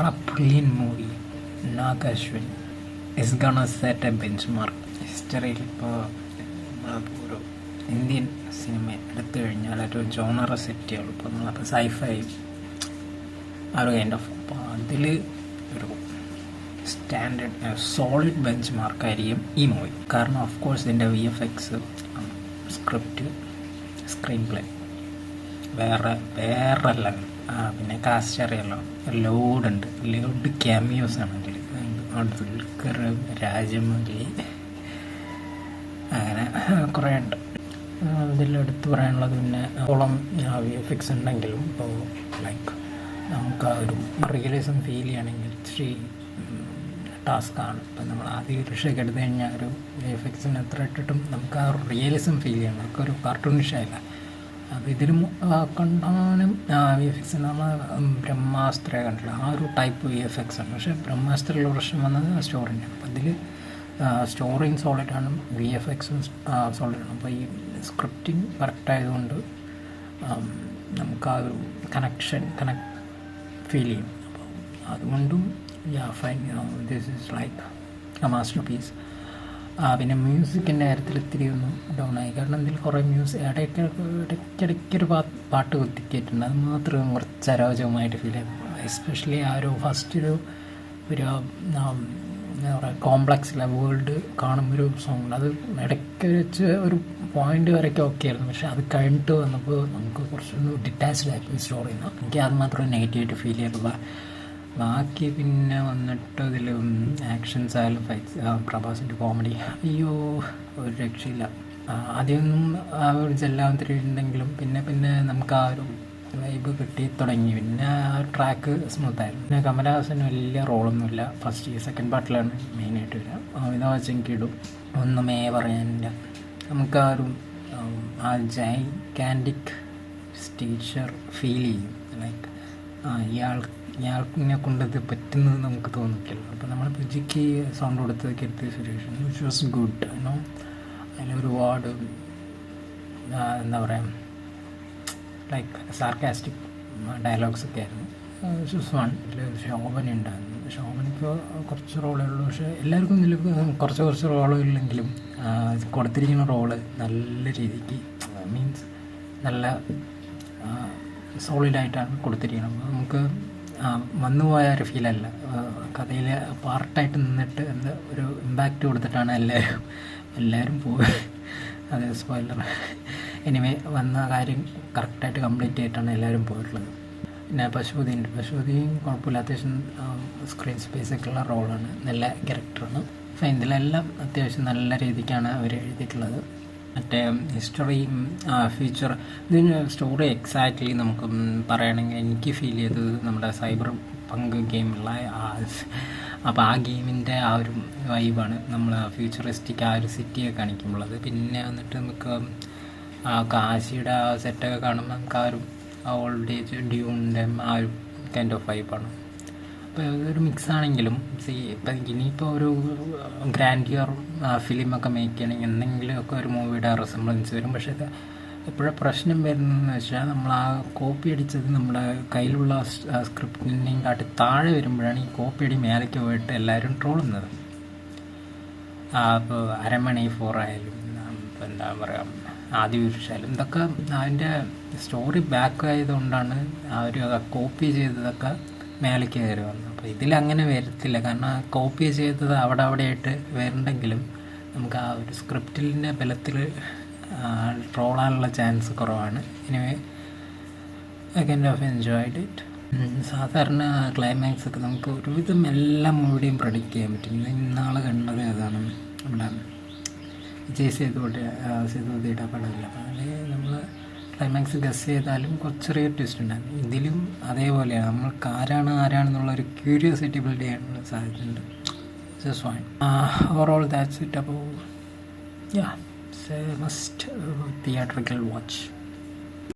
what a brilliant movie. Nag Ashwin is gonna set a benchmark ഹിസ്റ്ററിയിൽ ഇപ്പോൾ ഒരു Indian cinema എടുത്തു കഴിഞ്ഞാൽ ഒരു ജോണറ സെറ്റ് ചെയ്യുള്ളൂ. ഇപ്പോൾ നമ്മളപ്പോൾ സൈഫൈ ആ ഒരു കൈൻഡ് ഓഫ് അപ്പോൾ അതിൽ ഒരു സ്റ്റാൻഡേർഡ് സോളിഡ് ബെഞ്ച് മാർക്കായിരിക്കും ഈ മൂവി കാരണം ഓഫ് കോഴ്സ് ഇതിന്റെ V F X script screenplay വേറെ വേറെ ലെവൽ ആ പിന്നെ കാസ്റ്റ് അറിയാലോ ലോഡുണ്ട് ലോഡ് ക്യാമിയോസ് ആണ് അതിൽ ദുൽഖർ രാജമൗലി അങ്ങനെ കുറേ ഉണ്ട് ഇതിൽ എടുത്തു പറയാനുള്ളത് പിന്നെ ഓളം എക്സ് ഉണ്ടെങ്കിലും ഇപ്പോൾ ലൈക്ക് നമുക്ക് ആ ഒരു റിയലിസം ഫീൽ ചെയ്യണമെങ്കിൽ ഇച്ചിരി ടാസ്ക്കാണ് ഇപ്പം നമ്മൾ ആദ്യം ഋഷയൊക്കെ എടുത്തു കഴിഞ്ഞാൽ ഒരു വി എഫ് എക്സിന് എത്ര ഇട്ടിട്ടും നമുക്ക് ആ റിയലിസം ഫീൽ ചെയ്യണം. നമുക്കൊരു കാർട്ടൂൺ വിഷയമല്ല അപ്പോൾ ഇതിലും കണ്ടാനും വി എഫ് എക്സ് നമ്മൾ ബ്രഹ്മാസ്ത്ര കണ്ടില്ല ആ ഒരു ടൈപ്പ് വി എഫ് എക്സ് ആണ്. പക്ഷേ ബ്രഹ്മാസ്ത്രയിലുള്ള പ്രശ്നം വന്നത് സ്റ്റോറിന്റെ അപ്പോൾ ഇതിൽ സ്റ്റോറിയും സോളിഡാണ് വി എഫ് എക്സും ആണ് അപ്പോൾ ഈ സ്ക്രിപ്റ്റിംഗ് കറക്റ്റ് ആയതുകൊണ്ട് നമുക്ക് ആ ഒരു കണക്ഷൻ കണക് ഫീൽ ചെയ്യും. അപ്പോൾ അതുകൊണ്ടും yeah fine this is like a masterpiece പിന്നെ മ്യൂസിക്കിന്റെ കാര്യത്തിൽ ഇത്തിരി ഒന്ന് ഡൗൺ ആയി. കാരണം ഇതിൽ കുറേ മ്യൂസിക് ഇടയ്ക്ക് ഇടയ്ക്കിടയ്ക്കൊരു പാ പാട്ട് കുത്തിക്കേറ്റുണ്ട് അത് മാത്രം കുറച്ച് അരോചകമായിട്ട് ഫീൽ ചെയ്തു എസ്പെഷ്യലി ആ ഒരു ഫസ്റ്റ് ഒരു ഒരു എന്താ പറയുക കോംപ്ലക്സിലെ വേൾഡ് കാണുമ്പോൾ ഒരു സോങ് അത് ഇടയ്ക്ക് വെച്ച് ഒരു പോയിന്റ് വരെയൊക്കെ ഓക്കെ ആയിരുന്നു. പക്ഷെ അത് കഴിഞ്ഞിട്ട് വന്നപ്പോൾ നമുക്ക് കുറച്ചൊന്ന് ഡിറ്റാച്ച്ഡ് ആയിരുന്നു സ്റ്റോറിയിൽ നിന്ന് എനിക്ക് അത് മാത്രമേ നെഗറ്റീവായിട്ട് ഫീൽ ചെയ്തുള്ളൂ. ബാക്കി പിന്നെ വന്നിട്ട് ഇതിൽ ആക്ഷൻസ് ആയാലും ഫൈറ്റ്സ് പ്രഭാസിന്റെ കോമഡി അയ്യോ ഒരു രക്ഷയില്ല. ആദ്യമൊന്നും ആ ഒരു ഉണ്ടെങ്കിലും പിന്നെ പിന്നെ നമുക്ക് ആ ഒരു വൈബ് കിട്ടി തുടങ്ങി. പിന്നെ ആ ട്രാക്ക് സ്മൂത്ത് സ്മൂത്തായിരുന്നു പിന്നെ കമലഹാസന് വലിയ റോളൊന്നുമില്ല ഫസ്റ്റ് സെക്കൻഡ് പാർട്ടിലാണ് മെയിനായിട്ട് വരിക. അമിതാഭ് ബച്ചൻക്ക് ഇടും. ഒന്നുമേ പറയാനില്ല. നമുക്ക് ആ ഒരു ആ ജൈ കാൻഡിക് സ്റ്റീച്ചർ ഫീൽ ചെയ്യും ലൈക്ക് ഇയാൾ ഇയാൾക്കിനെ കൊണ്ടത് പറ്റുന്നത് നമുക്ക് തോന്നിക്കില്ല. അപ്പോൾ നമ്മൾ പുജിക്ക് സൗണ്ട് കൊടുത്ത് Keerthy Sureshan which was good no അതിലൊരുപാട് എന്താ പറയുക ലൈക്ക് സാർക്കാസ്റ്റിക് ഡയലോഗ്സ് ഒക്കെ ആയിരുന്നു. വിച്ച് വൺ ഇതിൽ ശോഭന ഉണ്ടായിരുന്നു. ശോഭനയ്ക്ക് കുറച്ച് റോളേ ഉള്ളൂ. പക്ഷേ എല്ലാവർക്കും ഇതിൽ കുറച്ച് കുറച്ച് റോളുകളില്ലെങ്കിലും കൊടുത്തിരിക്കുന്ന റോൾ നല്ല രീതിക്ക് മീൻസ് നല്ല സോളിഡായിട്ടാണ് കൊടുത്തിരിക്കുന്നത്. നമുക്ക് വന്നുപോയ ഒരു ഫീലല്ല കഥയിൽ പാർട്ടായിട്ട് നിന്നിട്ട് എന്ത് ഒരു ഇമ്പാക്റ്റ് കൊടുത്തിട്ടാണ് എല്ലാവരും എല്ലാവരും പോവുക അത് സ്പോയിലർ എനിവേ വന്ന കാര്യം കറക്റ്റായിട്ട് കംപ്ലീറ്റ് ആയിട്ടാണ് എല്ലാവരും പോയിട്ടുള്ളത്. പിന്നെ പശുപതി ഉണ്ട് പശുപതിയും കുഴപ്പമില്ല. അത്യാവശ്യം സ്ക്രീൻ സ്പേസൊക്കെ ഉള്ള റോളാണ് നല്ല ക്യാരക്ടറാണ് ഇതിലെല്ലാം അത്യാവശ്യം നല്ല രീതിക്കാണ് അവർ എഴുതിയിട്ടുള്ളത്. മറ്റേ ഹിസ്റ്ററി ഫ്യൂച്ചർ ഇതിന് സ്റ്റോറി എക്സാക്ട്ലി നമുക്ക് പറയുകയാണെങ്കിൽ എനിക്ക് ഫീൽ ചെയ്തത് നമ്മുടെ സൈബർ പങ്ക് ഗെയിമുള്ള അപ്പോൾ ആ ഗെയിമിന്റെ ആ ഒരു വൈബാണ് നമ്മൾ ഫ്യൂച്ചറിസ്റ്റിക് ആ ഒരു സിറ്റിയെ കാണിക്കുമ്പോഴത് പിന്നെ വന്നിട്ട് നമുക്ക് കാശിയുടെ ആ സെറ്റൊക്കെ കാണുമ്പോൾ നമുക്ക് ആ ഒരു ഓൾഡ് ഏജ് ഡ്യൂണിന്റെ ആ ഒരു കൈൻഡ് ഓഫ് വൈബാണ് അപ്പോൾ ഒരു മിക്സ് ആണെങ്കിലും സി ഇപ്പം ഇനിയിപ്പോൾ ഒരു ഗ്രാൻഡ് ഇയർ ഫിലിമൊക്കെ മേക്ക് ചെയ്യണമെങ്കിൽ എന്തെങ്കിലുമൊക്കെ ഒരു മൂവിയുടെ റെസംബ്ലൻസ് വരും. പക്ഷേ ഇത് എപ്പോഴും പ്രശ്നം വരുന്നതെന്ന് വെച്ചാൽ നമ്മൾ ആ കോപ്പി അടിച്ചത് നമ്മുടെ കയ്യിലുള്ള സ്ക്രിപ്റ്റിനെയും കാട്ടി താഴെ വരുമ്പോഴാണ് ഈ കോപ്പി അടി മേലേക്ക് പോയിട്ട് എല്ലാവരും ട്രോളുന്നത് അപ്പോൾ അരമണി ഫോർ ആയാലും എന്താ പറയുക ആദ്യ പുരുഷായാലും ഇതൊക്കെ അതിന്റെ സ്റ്റോറി ബാക്ക് ആയതുകൊണ്ടാണ് അവർ കോപ്പി ചെയ്തതൊക്കെ മേലേക്ക് കയറി വന്നു. അപ്പോൾ ഇതിലങ്ങനെ വരത്തില്ല. കാരണം കോപ്പി ചെയ്തത് അവിടെ അവിടെയായിട്ട് വരണ്ടെങ്കിലും നമുക്ക് ആ ഒരു സ്ക്രിപ്റ്റിന്റെ ബലത്തിൽ ട്രോളാനുള്ള ചാൻസ് കുറവാണ്. Anyway I kind of enjoyed it സാധാരണ ക്ലൈമാക്സ് ഒക്കെ നമുക്ക് ഒരുവിധം എല്ലാ മൂവിയുടെയും പ്രൊഡിക്റ്റ് ചെയ്യാൻ പറ്റും. ഇന്നാളെ കണ്ടത് ഏതാണ്? നമ്മുടെ വിജയ് സേതുപതി സേതുപതിയുടെ പടമില്ല? ക്ലൈമാക്സ് ഗസ് ചെയ്താലും കുറച്ച് ചെറിയ ട്വിസ്റ്റ് ഉണ്ടായിരുന്നു. ഇതിലും അതേപോലെയാണ് നമ്മൾക്ക് ആരാണ് ആരാണെന്നുള്ള ഒരു ക്യൂരിയോസിറ്റി ബിൽഡ് ചെയ്യാനുള്ള സാധ്യതയുണ്ട് just fine overall that's it അപ്പോൾ യാ മസ്റ്റ് തിയേറ്ററിക്കൽ വാച്ച്